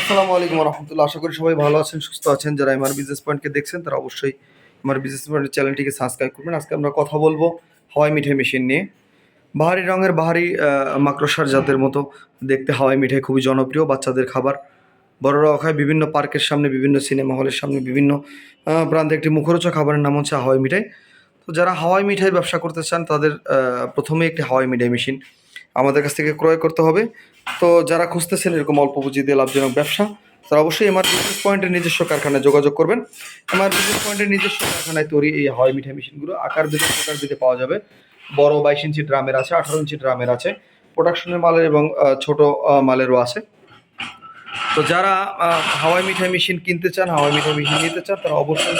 আসসালামু আলাইকুম রহমতুল্লাহ। আশা করি সবাই ভালো আছেন, সুস্থ আছেন। যারা আমার বিজনেস পয়েন্টকে দেখছেন, তারা অবশ্যই আমার বিজনেস পয়েন্টের চ্যানেলটিকে সাবস্ক্রাইব করবেন। আজকে আমরা কথা বলব হাওয়াই মিঠাই মেশিন নিয়ে। বাহারি রঙের বাহারি মাকড়সার জাতের মতো দেখতে হাওয়াই মিঠাই খুবই জনপ্রিয়, বাচ্চাদের খাবার। বড়রাও খায় বিভিন্ন পার্কের সামনে, বিভিন্ন সিনেমা হলের সামনে, বিভিন্ন প্রান্তে একটি মুখরোচক খাবারের নাম হচ্ছে হাওয়াই মিঠাই। তো যারা হাওয়াই মিঠাই ব্যবসা করতে চান, তাদের প্রথমে একটি হাওয়াই মিঠাই মেশিন আমাদের কাছ থেকে ক্রয় করতে হবে। তো যারা খুঁজতেছেন এরকম অল্প পুঁজি দিয়ে লাভজনক ব্যবসা, তারা অবশ্যই আমার বিজনেস পয়েন্টের নিজস্ব কারখানায় যোগাযোগ করবেন। আমার বিজনেস পয়েন্টের নিজস্ব কারখানায় তৈরি এই হাওয়াই মিঠাই মেশিনগুলো আকার বেঁধে প্রকার বেঁধে পাওয়া যাবে। বড় বাইশ ইঞ্চি ড্রামের আছে, আঠারো ইঞ্চি ড্রামের আছে। প্রোডাকশনের মালের এবং ছোট মালেরও আছে। তো যারা হাওয়াই মিঠাই মেশিন কিনতে চান, হাওয়াই মিঠাই মেশিন নিতে চান, তারা অবশ্যই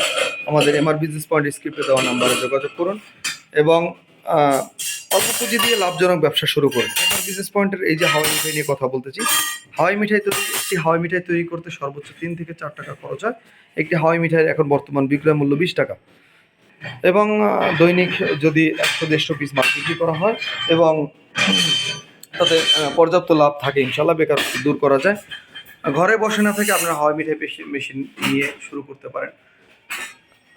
আমাদের এমআর বিজনেস পয়েন্ট স্ক্রিপ্টে দেওয়া নাম্বারে যোগাযোগ করুন। এবং অল্প পুঁজি দিয়ে লাভজনক ব্যবসা শুরু করুন। এমআর বিজনেস পয়েন্টের এই যে হাওয়াই মিঠাই নিয়ে কথা বলতেছি, হাওয়াই মিঠাই তৈরি, একটি হাওয়াই মিঠাই তৈরি করতে সর্বোচ্চ তিন থেকে চার টাকা খরচ হয়। একটি হাওয়াই মিঠাইয়ের এখন বর্তমান বিক্রয় মূল্য বিশ টাকা। এবং দৈনিক যদি একশো দেড়শো পিস মাল বিক্রি করা হয় এবং তাতে পর্যাপ্ত লাভ থাকে ইনশাল্লাহ বেকার দূর করা যায়। ঘরে বসে না থেকে আপনারা হাওয়াই মিঠাই মেশিন- নিয়ে শুরু করতে পারেন।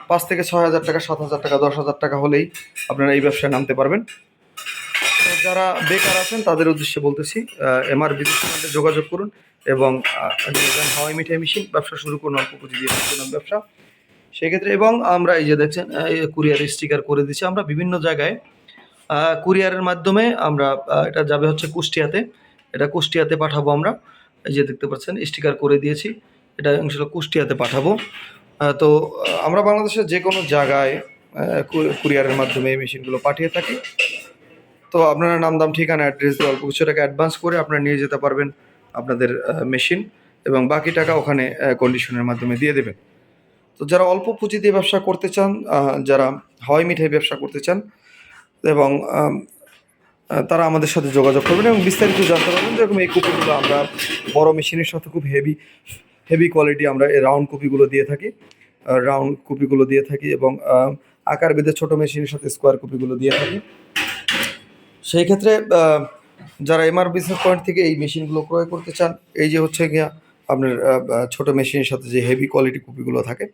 পাঁচ থেকে ছয় হাজার টাকা, সাত হাজার টাকা, দশ হাজার টাকা হলেই আপনারা এই ব্যবসায় নামতে পারবেন। যারা বেকার আছেন, তাদের উদ্দেশ্যে বলতেছি এমআর বিজনেস যোগাযোগ করুন এবং হাওয়াই মিঠাই মেশিন। ব্যবসা শুরু করুন অল্প পুঁজি দিয়ে ব্যবসা। সেক্ষেত্রে এবং আমরা এই যে দেখছেন কুরিয়ার স্টিকার করে দিচ্ছি। আমরা বিভিন্ন জায়গায় কুরিয়ারের মাধ্যমে আমরা এটা যাবে হচ্ছে কুষ্টিয়াতে। এটা কুষ্টিয়াতে পাঠাবো আমরা। এই যে দেখতে পাচ্ছেন স্টিকার করে দিয়েছি। এটা অংশটা কুষ্টিয়াতে পাঠাবো। তো আমরা বাংলাদেশের যে কোনো জায়গায় কুরিয়ারের মাধ্যমে এই মেশিনগুলো পাঠিয়ে থাকি। তো আপনারা নাম, দাম, ঠিকানা অ্যাড্রেস দিয়ে অল্প কিছু টাকা অ্যাডভান্স করে আপনারা নিয়ে যেতে পারবেন আপনাদের মেশিন এবং বাকি টাকা ওখানে কন্ডিশনের মাধ্যমে দিয়ে দেবেন। তো যারা অল্প পুঁজি দিয়ে ব্যবসা করতে চান যারা হাওয়াই মিঠাই ব্যবসা করতে চান এবং তারা আমাদের সাথে যোগাযোগ করবেন এবং বিস্তারিত জানতে পারবেন যেরকম এই কুপিগুলো আমরা বড় মেশিনের সাথে খুব হেভি হেভি কোয়ালিটি আমরা এই রাউন্ড কুপিগুলো দিয়ে থাকি রাউন্ড কুপিগুলো দিয়ে থাকি এবং আকার বেঁধে ছোটো মেশিনের সাথে স্কোয়ার কুপিগুলো দিয়ে থাকি। সেই ক্ষেত্রে যারা এমআর বিজনেস পয়েন্ট থেকে এই মেশিনগুলো ক্রয় করতে চান, এই যে হচ্ছে গিয়া আপনার ছোট মেশিনের সাথে যে হেভি কোয়ালিটি কপিগুলো থাকে।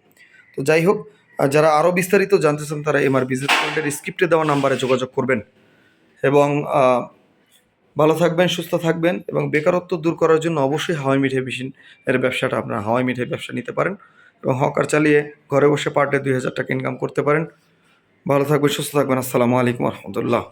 তো যাই হোক যারা আরও বিস্তারিত জানতে চান, তারা এমআর বিজনেস পয়েন্টের স্ক্রিপ্টে দেওয়া নাম্বারে যোগাযোগ করবেন। এবং ভালো থাকবেন, সুস্থ থাকবেন এবং বেকারত্ব দূর করার জন্য অবশ্যই হাওয়াই মিঠাই মেশিন এর ব্যবসাটা আপনারা হাওয়াই মিঠাই ব্যবসা নিতে পারেন এবং হকার চালিয়ে ঘরে বসে পার ডে দুই হাজার টাকা ইনকাম করতে পারেন। ভালো থাকবেন, সুস্থ থাকবেন। আসসালামু আলাইকুম রহমতুল্লাহ।